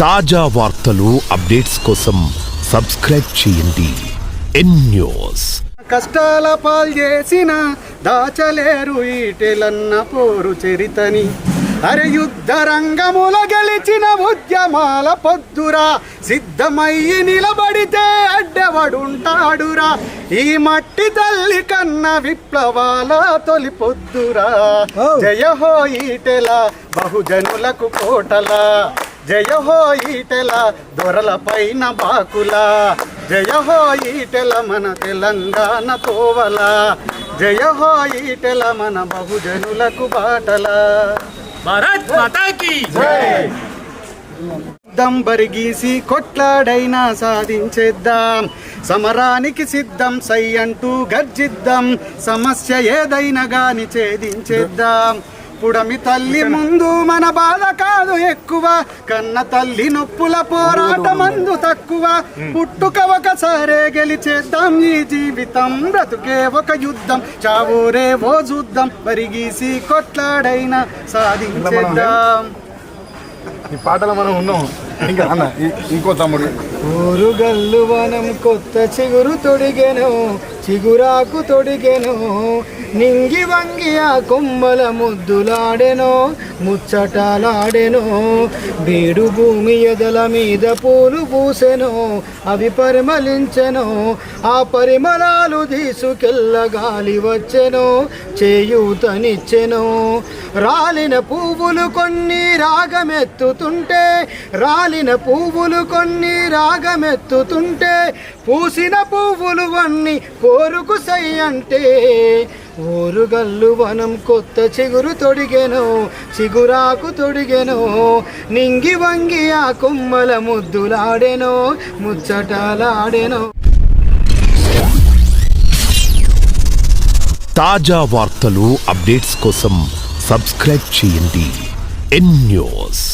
తాజా వార్తలు అప్డేట్స్ కోసం సబ్స్క్రైబ్ చేయండి. ఎన్ న్యూస్ కష్టాల పాలు చేసిన దాచలేరు ఈటెలన్న పోరు చరితని. అరే యుద్ధ రంగముల గెలిచిన ఉద్యమాల పొద్దురా. సిద్ధమయ్యి నిలబడితే అడ్డవడుంటాడురా. ఈ మట్టి తల్లి కన్న విప్లవాల తొలి పొద్దురా. జయ హో ఈటెల బహుజనులకు కోటల. జయ హో ఈటెల దొరల పైన బాకుల. జయ హో ఈటెల మన తెలంగాణ తోవల. జయ హో ఈటెల మన బహుజనులకు బాటల. భారత్ మాతా కీ సిద్ధం బరిగీసి కొట్లాడైనా సాధించేద్దాం. సమరానికి సిద్ధం సై అంటూ గర్జిద్దాం. సమస్య ఏదైనా గాని ఛేదించేద్దాం. పుడమి తల్లి ముందు మన బాధ కాదు ఎక్కువ. కన్న తల్లి నొప్పుల పోరాటమందు తక్కువ. పుట్టుక ఒకసారే గెలిచేద్దాం ఈ జీవితం. బ్రతుకే ఒక యుద్ధం. చావోరే ఓ చూద్దాం. బరిగీసి కొట్లాడైనా సాధించేద్దాం. ఈ పాటలో మనం ఉన్నాం. ఇంకా అన్న ఇంకో తమ్ముడు. ఊరుగల్లు వనం కొత్త చిగురు తొడిగెను. చిగురాకు తొడిగెను నింగి వంగి ఆ కొమ్మల ముద్దులాడెను ముచ్చటలాడెను. బీడు భూమి ఎదల మీద పూలు పూసెను అవి పరిమళించెను ఆ పరిమళాలు తీసుకెళ్ళ గాలి వచ్చెను చేయూతనిచ్చెను. రాలిన పువ్వులు కొన్ని రాగమెత్తుతుంటే రాలిన పువ్వులు కొన్ని రాగమెత్తుతుంటే పూసిన పువ్వులు అన్ని ఓరుకు సై అంటే ఊరుగల్లు వనం కొత్త చిగురు తొడిగెను చిగురాకు తొడిగెను నింగి వంగి ఆ కొమ్మల ముద్దులాడెను ముచ్చటలాడెను. తాజా వార్తలు అప్డేట్స్ కోసం సబ్స్క్రైబ్ చేయండి. N news.